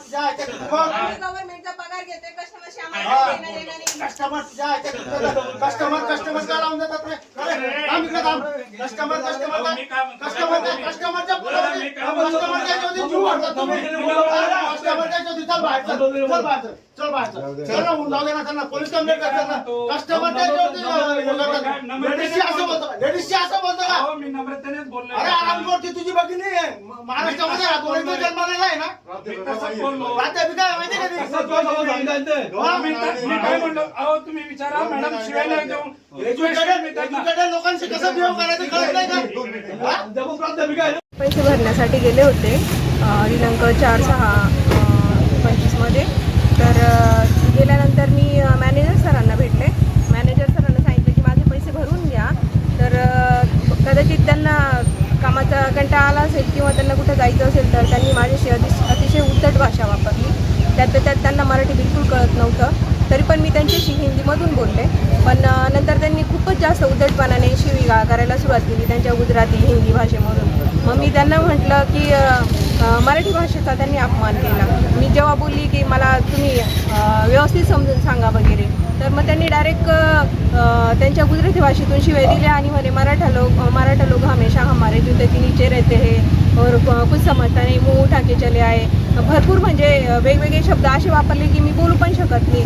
तुझ्या ह्याच्यात बघ. आम्ही गव्हर्नमेंटचा पगार घेतोय कस्टमरशी. आम्हाला देणं देणं नाही कस्टमर तुझ्या कस्टमर कस्टमर काय लावून देतात रे? अरे, थांब इकडे थांब. कस्टमर कस्टमर काय कस्टमर काय कस्टमरच्या पुढे कस्टमर काय ज्योती जीव मारतात तुम्ही. कस्टमर काय ज्योती चल बाहेर चल. चल बाहेर चल. चल बाहेर चल. चल ना जाऊ दे ना चल ना पोलीस कंप्लेंट करतात ना. कस्टमर काय ज्योती लेडीजशी असं बोलतो लेडीजशी असं बोलतो का? हो, मी नम्रतेनेच बोललो अरे आरामखोर ती तुझी आहे म- महाराष्ट्रामध्ये राहतो आणि तो जन्माला आहे ना? मी तसंच बोललो. प्राध्यापिका आहे माहिती आहे का ती? हो, मी त- मी काय म्हणलो? अहो तुम्ही विचारा मॅडम एज्युकेटेड लोकांशी कसं बिहेव करायचं कळत नाही का? हा? पैसे भरण्यासाठी गेले होते. अ, दिनांक चार सहा पंचवीसमध्ये तर अ, गेल्यानंतर मी अ, मॅनेजर सरांना भेटले मॅनेजर सरांना सांगितलं की माझे पैसे भरून घ्या तर अ, कदाचित त्यांना कामाचा कंटाळा आला असेल किंवा त्यांना कुठं जायचं असेल तर त्यांनी माझ्याशी अतिश अतिशय उद्धट भाषा वापरली. त्यात त्यात त्यांना मराठी बिलकुल कळत नव्हतं. तरी पण मी त्यांच्याशी हिंदीमधून बोलले. पण नंतर त्यांनी खूपच जास्त उद्धटपणाने शिवीगाळ करायला सुरुवात केली त्यांच्या गुजराती हिंदी भाषेमधून. मग मी त्यांना म्हटलं की मराठी भाषेचा त्यांनी अपमान केला. मी जेव्हा बोलली की मला तुम्ही व्यवस्थित समजून सांगा वगैरे तर मग त्यांनी डायरेक्ट त्यांच्या गुजराती भाषेतून शिवाय दिल्या आणि म्हणे मराठा लोक मराठा लोक हमेशा हमारे जो के नीचे रहते हैं. और कुछ समजता नाही मुंह उठा के चले आहे भरपूर म्हणजे वेगवेगळे शब्द असे वापरले की मी बोलू पण शकत नाही.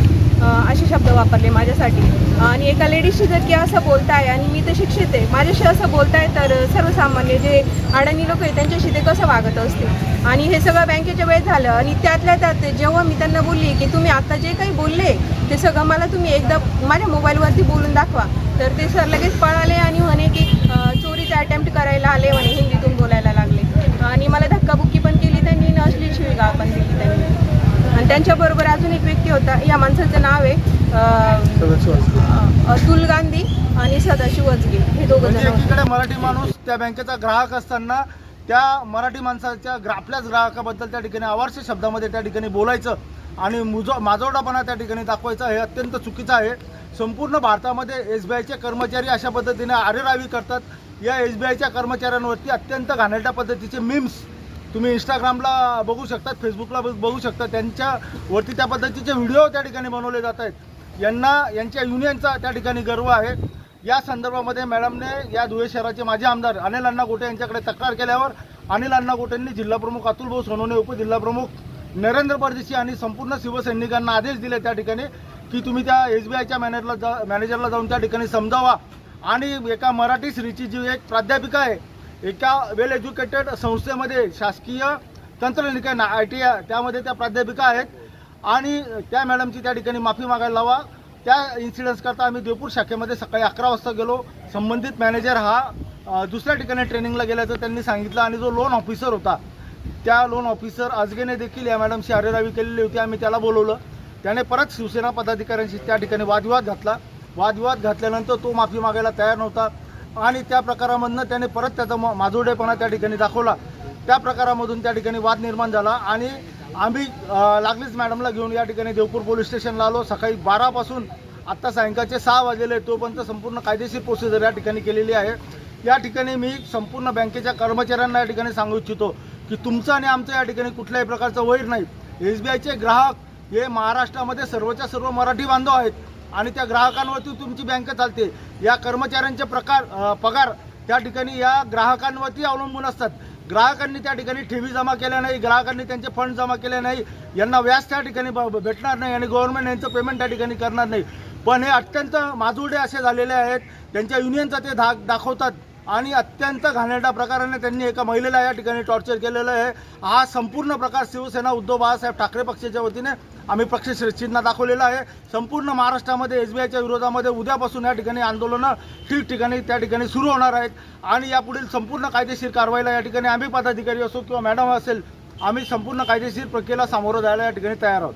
असे शब्द वापरले माझ्यासाठी. आणि एका लेडीजशी जर की असं बोलताय आणि मी तर शिक्षित आहे माझ्याशी असं बोलताय तर सर्वसामान्य जे अडाणी लोक आहे त्यांच्याशी ते कसं वागत असतील? आणि हे सगळं बँकेच्या वेळेत झालं. आणि त्यातल्या त्यात जेव्हा मी त्यांना बोलली की तुम्ही आता जे काही बोलले ते सगळं मला तुम्ही एकदा माझ्या मोबाईलवरती बोलून दाखवा. तर ते सर लगेच पळाले आणि म्हणे की चोरीचा अटेम्प्ट करायला आले म्हणे हिंदीतून बोलायला लागले. आणि मला धक्काबुक्की पण केली त्यांनी आणि अश्लील शिवीगाळ पण दिली त्यांनी. आणि त्यांच्याबरोबर अजून एक व्यक्ती होता या माणसाचं नाव आहे अतुल गांधी आणि सदाशिव अजगे हे दोघं म्हणजे मराठी माणूस त्या बँकेचा ग्राहक असताना त्या मराठी माणसाच्या ग्रा- आपल्याच ग्राहकाबद्दल त्या ठिकाणी अवारस्य शब्दामध्ये त्या ठिकाणी बोलायचं आणि मुजो माजोडापणा त्या ठिकाणी दाखवायचं हे अत्यंत चुकीचं आहे. संपूर्ण भारतामध्ये एस बी आयचे कर्मचारी अशा पद्धतीने आरेरावी करतात. या एस बी आयच्या कर्मचाऱ्यांवरती अत्यंत घाणेरड्या पद्धतीचे मीम्स तुम्ही इंस्टाग्रामला बघू शकतात फेसबुकला बघ- बघू शकता त्यांच्यावरती त्या पद्धतीचे व्हिडिओ त्या ठिकाणी बनवले जात आहेत. यांना यांच्या युनियनचा त्या ठिकाणी गर्व आहे. या संदर्भामध्ये मॅडमने या धुळे शहराचे माजी आमदार अनिल अण्णा गोटे यांच्याकडे तक्रार केल्यावर अनिल अण्णा गोटेंनी जिल्हाप्रमुख अतुल भाऊ सोनवणे उपजिल्हाप्रमुख नरेंद्र परदेशी आणि संपूर्ण शिवसैनिकांना आदेश दिले त्या ठिकाणी की तुम्ही त्या एस बी आयच्या मॅनेजरला जा मॅनेजरला जाऊन त्या ठिकाणी समजावा. आणि एका मराठी स्त्रीची जी एक प्राध्यापिका आहे एका वेल एज्युकेटेड संस्थेमध्ये शासकीय तंत्रनिकेतन आय टी आय त्यामध्ये त्या प्राध्यापिका आहेत. आणि त्या मॅडमची त्या ठिकाणी माफी मागायला लावा. त्या इन्सिडन्सकरता आम्ही देवपूर शाखेमध्ये सकाळी अकरा वाजता गेलो. संबंधित मॅनेजर हा दुसऱ्या ठिकाणी ट्रेनिंगला गेल्याचं त्यांनी सांगितलं आणि जो लोन ऑफिसर होता त्या लोन ऑफिसर आजगेने देखील या मॅडमशी अरेरावी केलेली होती. आम्ही त्याला बोलवलं. त्याने परत शिवसेना पदाधिकाऱ्यांशी त्या ठिकाणी वादविवाद घातला. वादविवाद घातल्यानंतर तो माफी मागायला तयार नव्हता आणि त्या प्रकारामधनं त्याने परत त्याचा माजोडेपणा त्या ठिकाणी दाखवला. त्या प्रकारामधून त्या ठिकाणी वाद निर्माण झाला आणि आम्ही लागलीच मॅडमला घेऊन या ठिकाणी देवपूर पोलीस स्टेशनला आलो. सकाळी बारापासून आत्ता सायंकाळचे सहा वाजेले तोपर्यंत संपूर्ण कायदेशीर प्रोसिजर या ठिकाणी केलेली आहे. या ठिकाणी मी संपूर्ण बँकेच्या कर्मचाऱ्यांना या ठिकाणी सांगू इच्छितो की तुमचं आणि आमचं या ठिकाणी कुठल्याही प्रकारचं वैर नाही. एस बी आयचे ग्राहक हे महाराष्ट्रामध्ये सर्वच्या सर्व मराठी बांधव आहेत आणि त्या ग्राहकांवरती तुमची बँक चालते. या कर्मचाऱ्यांचे प्रकार पगार त्या ठिकाणी या ग्राहकांवरती अवलंबून असतात. ग्राहकांनी त्या ठिकाणी ठेवी जमा केल्या नाही ग्राहकांनी त्यांचे फंड जमा केले नाही यांना व्याज त्या ठिकाणी भेटणार नाही आणि गव्हर्नमेंट यांचं पेमेंट त्या ठिकाणी करणार नाही. पण हे अत्यंत माजुडे असे झालेले आहेत त्यांच्या युनियनचा ते धाक दाखवतात. आणि अत्यंत घाणेरड्या प्रकाराने त्यांनी एका महिलेला या ठिकाणी टॉर्चर केलेलं आहे. हा संपूर्ण प्रकार शिवसेना उद्धव बाळासाहेब ठाकरे पक्षाच्या वतीने आम्ही पक्ष चिन्ह दाखवलेला आहे. संपूर्ण महाराष्ट्रामध्ये एस बी आयच्या विरोधामध्ये उद्यापासून या ठिकाणी आंदोलनं ठिकठिकाणी त्या ठिकाणी सुरू होणार आहेत. आणि यापुढील संपूर्ण कायदेशीर कारवाईला या ठिकाणी आम्ही पदाधिकारी असो किंवा मॅडम असेल आम्ही संपूर्ण कायदेशीर प्रक्रियेला सामोरं जायला या ठिकाणी तयार आहोत.